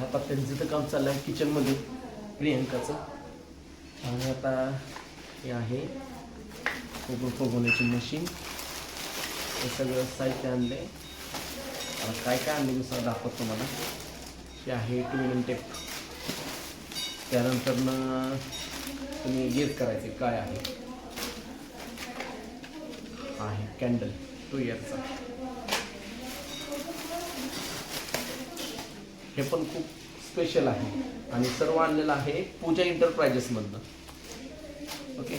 आता त्यांचं तर काम चाललं आहे किचनमध्ये प्रियंकाचं. आणि आता हे आहे फोगून फोगवण्याची मशीन. हे सगळं साहित्य आणले आहे काय काय आणले मी सगळं दाखवत तुम्हाला. हे आहे ट्विनिंग टेप त्यानंतर तुम्ही गेस करायचे काय आहे? आहे कॅन्डल टू इयरचा हे पण खूप स्पेशल आहे. आणि सर्व आणलेलं आहे पूजा इंटरप्राइजेसमधनं ओके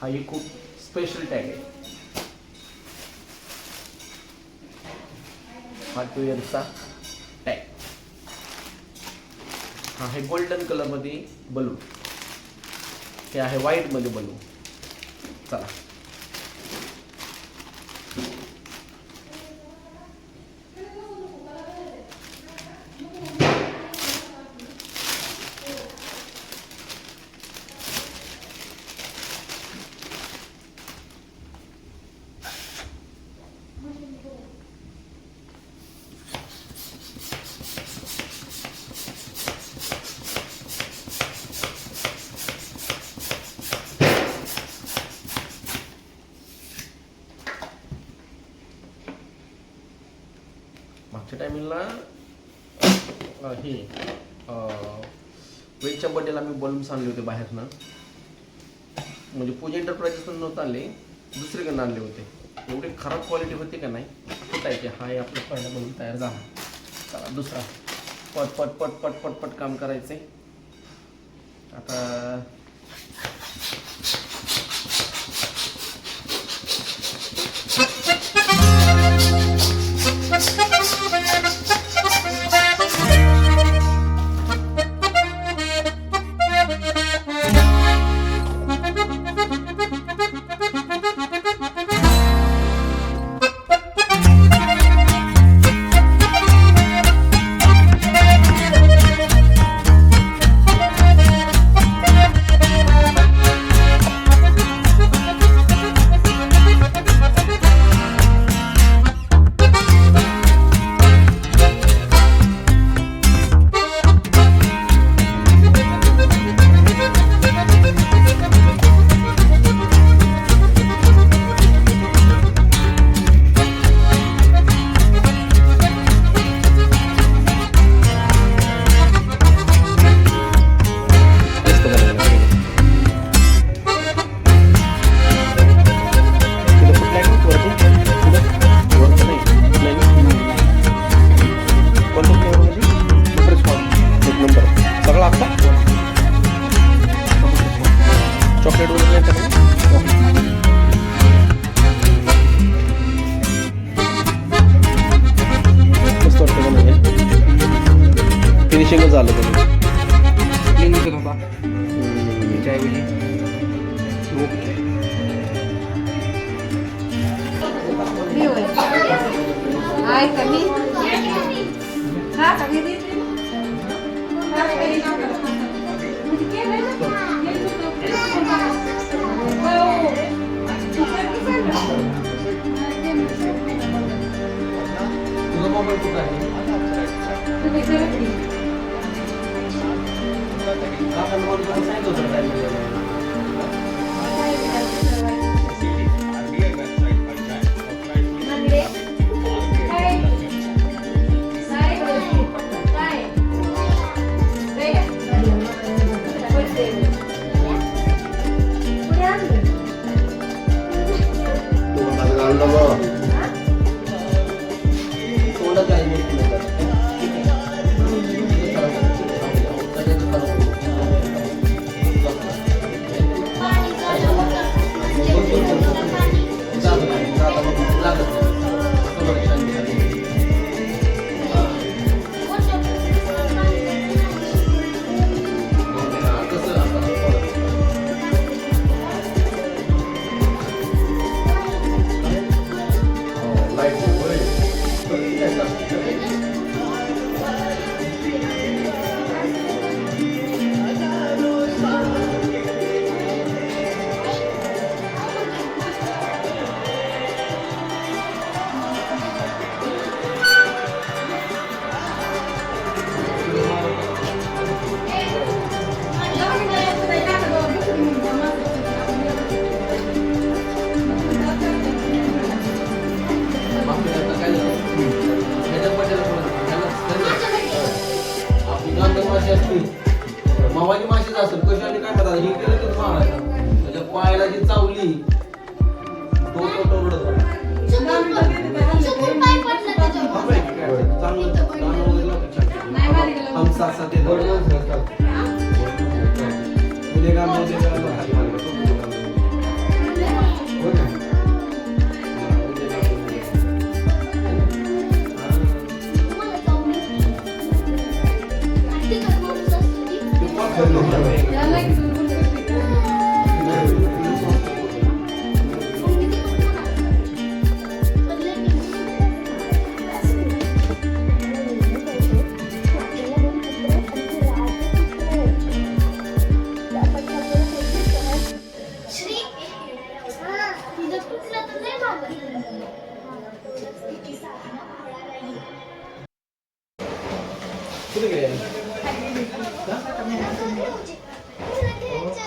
हा ही खूप स्पेशल टॅग आहे. हा टू इयरचा टॅग हा आहे गोल्डन कलरमध्ये बलून हे आहे व्हाईटमध्ये बलून चला. टायमिंगला uh, हे वेळच्या बड्डेला मी बलून्स आणले होते बाहेरनं. म्हणजे पूजा एंटरप्राइजेस नव्हतं आणले दुसरीकडनं आणले होते. एवढे खराब क्वालिटी होती का नाही ते? हा हे आपला पहिला बलून तयार झाला. चला दुसरा. पट पट पट पट पट पट काम करायचे आता कुठं आहे. सांगितलं होतं?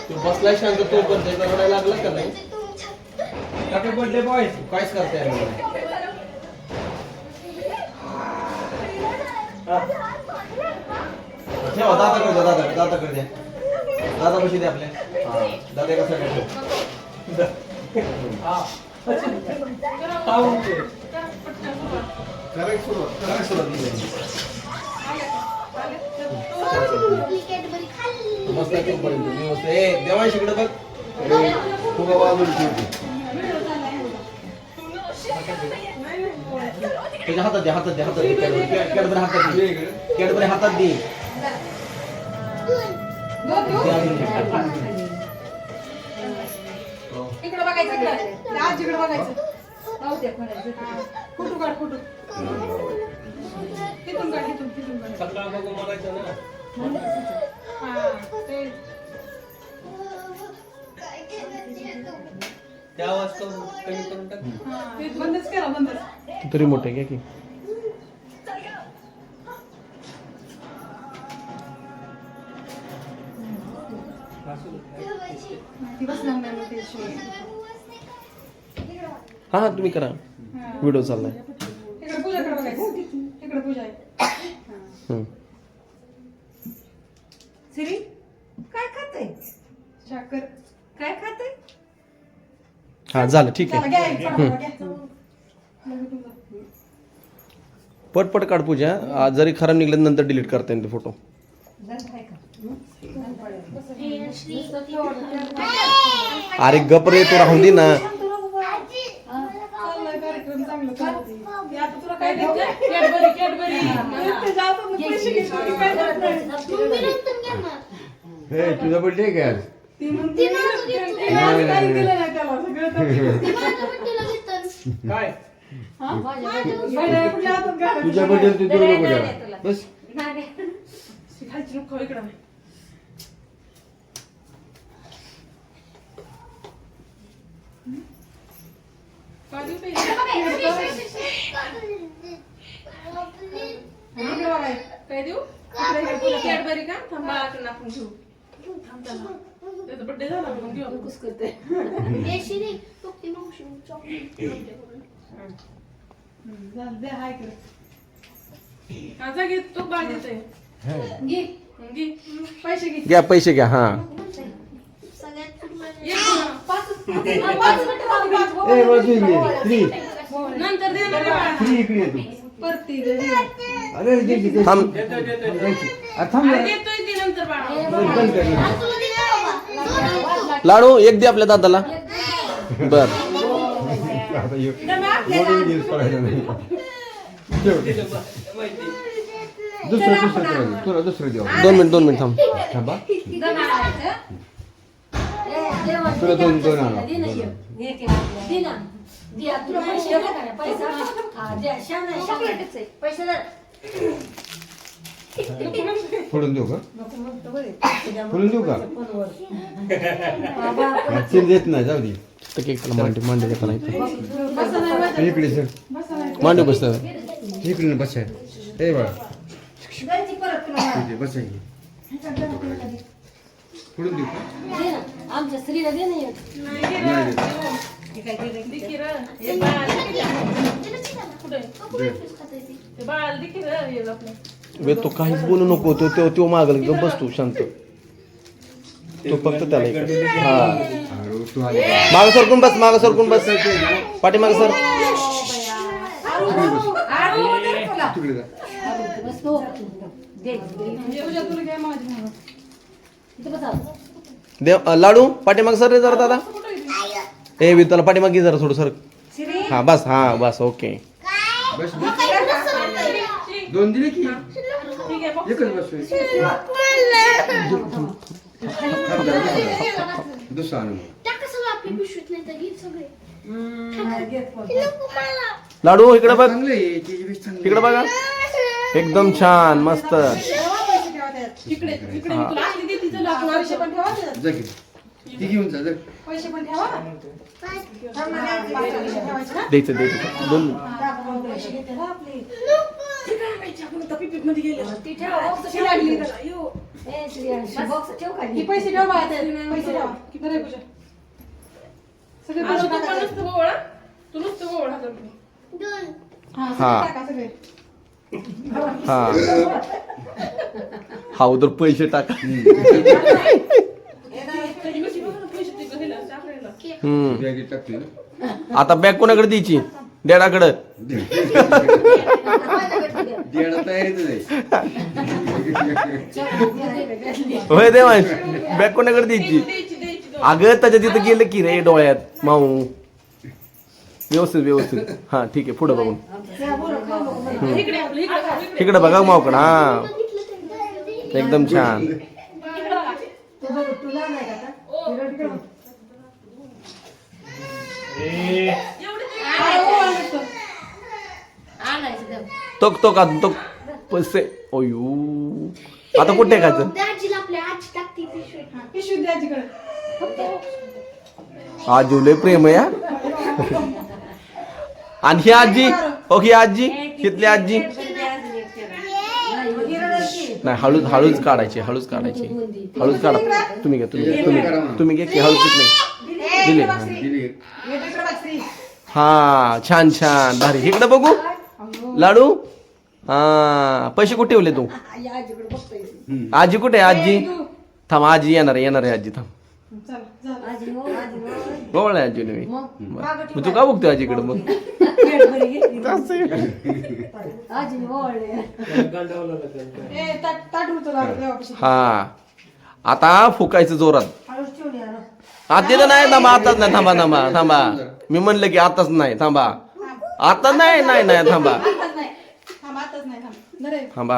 तू बसलाय शांत तो पण रडायला लागला का नाही हॅपी बर्थडे बॉय काहीच करता येणार नाही ठेवा दादा कर द्या दादा दादा कर द्या दादा बशी द्या आपल्या हा दादा एका साईडला ठेव करेक्ट सुरुवात करेक्ट सुरुवात दिली कॅडबरी मस्त ए देवांश इकडे बघ फुगा त्याच्या हातात दे हातात दे हातात दे कॅडबरी हातात दे कॅडबरी हातात दे बघायचं बघायचं राहू दे कुठू? काढ कुठू तिथून काढ तिथून तिथून काढ. सकाळ बघू म्हणायचं ना? हा ते त्या आवाज करून कमी करून टाक? हा, ते बंदच करा बंदच. तरी मोठे घ्या की. ती बसणार नाही मग ते शिवाय. हा हा तुम्ही करा. हा. व्हिडिओ चाललाय इकडे पूजाकडे बघायचं इकडे पूजा आहे हा. हम्म. सिरी काय खाते साखर काय खाते हा झालं ठीक आहे. पटपट काढ पूजा. आज जरी खराब निघलं नंतर डिलीट करता येईल ते फोटो अरे गप रे तू राहून दे ना. हे तुझा बर्थडे काय काय? हा? तुझ्या बर्थडे तू देऊ नको त्याला. बस. खायची नको इकडं काय देऊ कॅडबरी का? थांब आपण घेऊ. त्याचा बड्डे झाला मग घेऊ आपण. हे। शिरी तू ती मावशी चॉकलेट हम्म, झालं, दे हाय इकडे. हा, जा घे तू बाळ देतोय घे घे पैसे घे घ्या पैसे घ्या हा। सगळ्यात पूर्ण एक हा, पाच हा, पाच मिनिटं झाली, पाच. ए बाजू इकडे फ्री. नंतर लाडू एक दे आपल्या दादाला. बर. आता नाही ठेव. दुसरं दुसरं तुला तुला दुसरं देऊ दोन मिनिट दोन मिनिट थांब. थांबा तुला दोन दोन आणा फोडून देऊ का फोडून देऊ का चिल देत नाही जाऊ दे तर केक त्याला मांडी मांडी देता नाही बसा नाही बसा. इकडे सर बसा मांडी बसत इकडे बसाय ए बाळा बसाय फोडून देऊ का आमच्या स्त्रीला दे नाही नाही घे तो वे तो काहीच बोलू नको. तो तो तो मागल गप बस तू शांत. तो फक्त त्याला हे हा. माग सरकून बस माग सरकून बस? पाठीमाग सर. देव अ, लाडू पाठीमाग सर रे जरा दादा. ए वि त्याला पाठीमाग घे जरा थोडं सर. हा बस हा बस ओके. दोन दिले की? एकच बस दुसरा. लाडू इकडे बघ चांगलं आहे त्याची बी चांगली इकडे बघा एकदम छान मस्त इकडे इकडे ती घेऊन जा जा. पैसे पण ठेवा पैसे. द्यायचं द्यायचं दोन ठेव. ही पैसे ठेवा. किती पूजा? सगळे. तू नुसतं. हा, सगळे हा. टाका, सगळे. हा हा उधर पैसे टाका त्याची कशी बघा ना, पैसे ते घरीला, टाकायला. हम्म बॅगेत टाकते ना आता बॅग कोणाकडे द्यायची डॅडाकडं देणं तयारीतच आहे होय देवांश बॅग कोणाकडे द्यायची. अगं त्याच्या तिथं गेलं की रे डोळ्यात माऊ व्यवस्थित व्यवस्थित हा ठीक आहे पुढे बघून. इकडे बघा माऊकडं हा एकदम छान. तू बघ, तुला नाही का आता? तिकडं तिकडं बघ. एवढे ते- आ, ओ, आलं तर. आणायचं तेव्हा. तो तो का तो पैसे ओयू आता कुठे आपल्या आजी. हा, लय प्रेम हा. आणि ही आजी ओके आजी तिथली आजी नाही, हळूच हळूच काढायची हळूच काढायची हळूच काढा तुम्ही घ्या तुम्ही घ्या तुम्ही घ्या. तुम्ही घ्या की हळूच नाही दिले. हा. दिली. छान छान. भारी. इकडे बघू. लाडू. हा पैसे कुठे ठेवले तू? आई आजीकडे बघतोय. हम्म. आजी कुठे आहे आजी? थांब आजी येणार आहे येणार आहे आजी. थांब. चला, चला. आजी हो, आजी हो. गोवळ आहे आजी नवी मग तू का बघतोय आजीकडे मग. हा. आता फुकायचं जोरात. हा तिथं नाही थांबा आताच नाही, थांबा थांबा थांबा. मी म्हणलं की आताच नाही, थांबा. आता नाही नाही नाही, थांबा. थांब.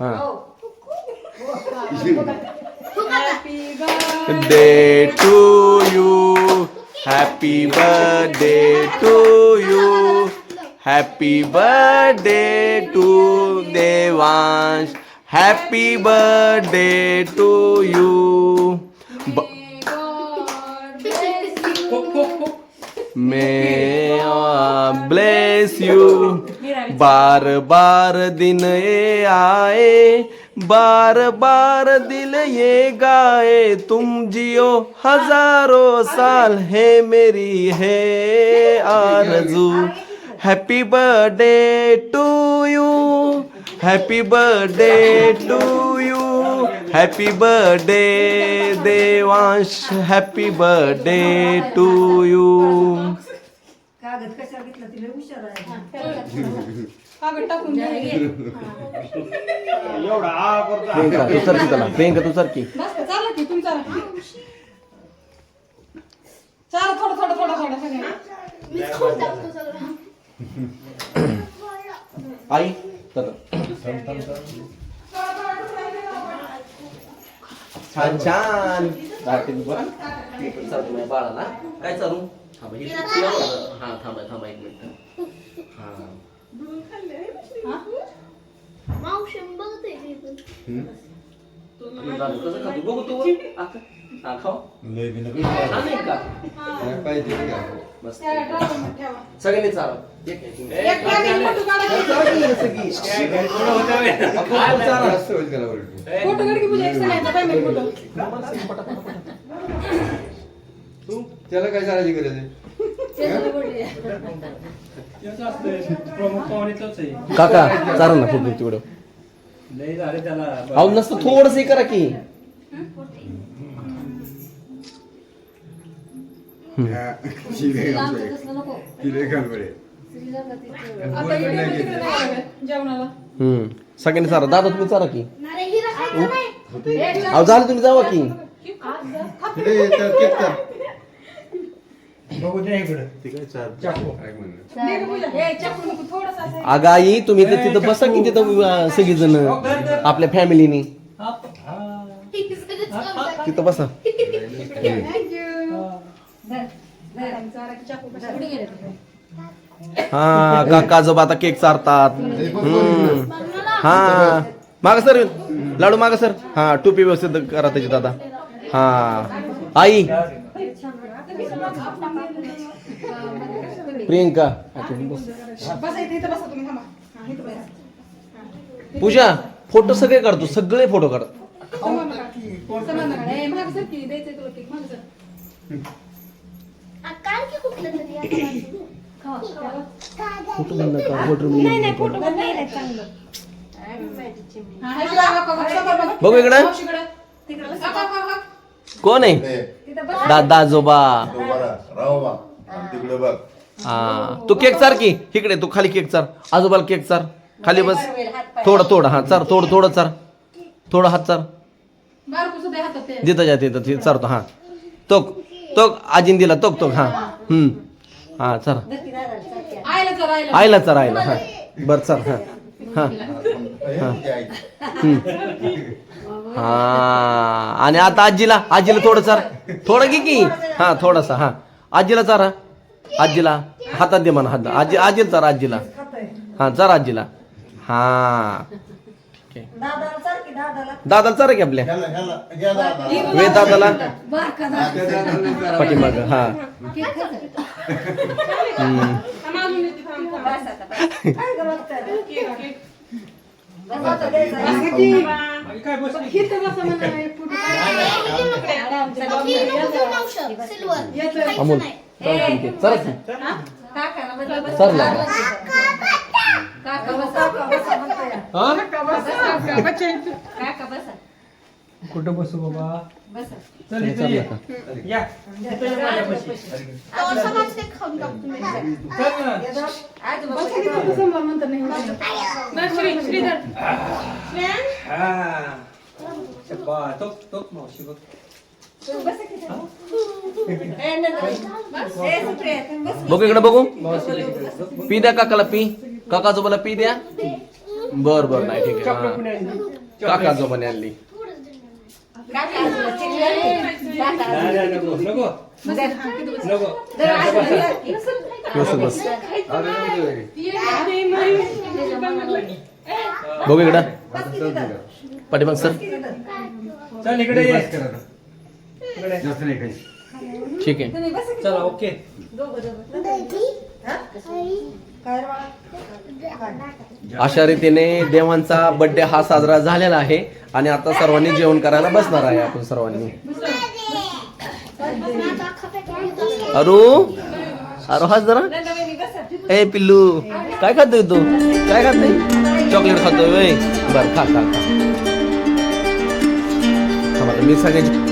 हा. Day to you happy birthday to you happy birthday to Devansh happy birthday to you bless you बार बार दिन ये आए, बार बार दिल ये गाए। तुम जियो हज़ारों साल है मेरी, है आरज़ू। Happy birthday to you happy birthday to happy birthday Devansh happy birthday to you कागद कशाला घेतला? तिला हुशार आहे. कागद टाकून द्या. प्रियंका तू सरकी प्रियंका तू सरकी बस का, की तुम्ही चाला चाला थोडं थोडं थोडं थोडं सगळे मी खाऊन टाकतो सगळं. छान छान. बाळाला. काय चालू? हे हा थांबा थांबा एक मिनिट. हा. मावशी बघते मी पण. कसं खातो बघू तू छान आहे का काय पाहिजे ते घ्या. मस्त सगळ्यांनी चालव एक एक. एक फोटो काढा. जास्त होईल त्याला फोटो काढ की पूजा एक सगळ्यांचा family त्याला काय करायची गरज आहे प्रमुख आहे काका चालेल ना फोटो तिकडं लय झाले त्याला अहो नसतं थोडस करा की. हम्म. सगळ्यांनी चारा दादा तुम्ही चारा की. अहो झालं तुम्ही जावा की. बघू द्या इकडं. चाकू? हे अगं आई तुम्ही तर तिथं बसा की तिथं सगळीजण आपल्या फॅमिलीनी. तिथं बसा. हा काका आजोबा आता केक चारतात. हम्म. हा. माग सर लाडू माग सर. हा टोपी व्यवस्थित करा त्याची दादा हा. आई. प्रियंका तुम्ही बस. बसा इथे इथं बसा तुम्ही थांबा. इथं बसा. पूजा फोटो सगळे काढतो सगळे फोटो काढ. की की. फोटो बंद कर फोटो बघा, इकडे. कोण आहे? दादा आजोबा तिकडे बघ. हा. तू केक चार की? इकडे तू खाली केक चार. आजोबाला केक चार. खाली बस. थोडं थोडं हा चार. थोडं थोडं चार. थोडं हात चार. ते. देता जा देता ते चारतो हा. तोक तोक आजीन दिला तोक तोक हा. हम्म. हा चल आयला आयला. चर आईला हा. बर चल हा. हा. हा आणि आता आजीला आजीला थोडं चार थोडं घे की. हा थोडासा हा. आजीला चारा. आजीला. हातात दे म्हणा हात आजी आजीला चारा आजीला. हा चार आजीला. हा. दादाला चारा की आपल्या. वे दादाला. पाठीमाग हा. थांब. काय गं बघताय? Cake, cake. बसा आता द्यायचा. बसा की. आणि काय बसली इथं बसा म्हणा, एक फुट. नको मावशी, सिल्वर. खायचं अमोल नाही. चला की, चला की. काकाला बसा, बसा. चल लागा. काका बसा, काका बसा म्हणतोय. हा? बसा, बच्चा इथं. काका बसा. कुठं बसू बाबा. चल इथं ये. या. इथं ये माझ्यापाशी. चल ना श्री- श्रीधर. हा. मावशी बघ. इकडे. बघू पी द्या काकाला पी. काका आजोबाला पी द्या. बर बर नाही ठीक आहे. हा. काका आजोबाने आणली? काका आजोबा चिकली आणली. बस ये, ये, नाही. बघू इकडं. पाठीमाग सर चल इकडे ये इकडे जास्त नाही काही ठीक आहे तुम्ही बसा की. चला ओके अशा रीतीने देवांचा बर्थडे हा साजरा झालेला आहे आणि आता सर्वांनी जेवण करायला बसणार आहे आपण सर्वांनी. अरू? अरू हाच जरा. ए पिल्लू काय खातोय तू? काय खातोय? चॉकलेट खातोय बर खा खा खा. मी सगळ्याची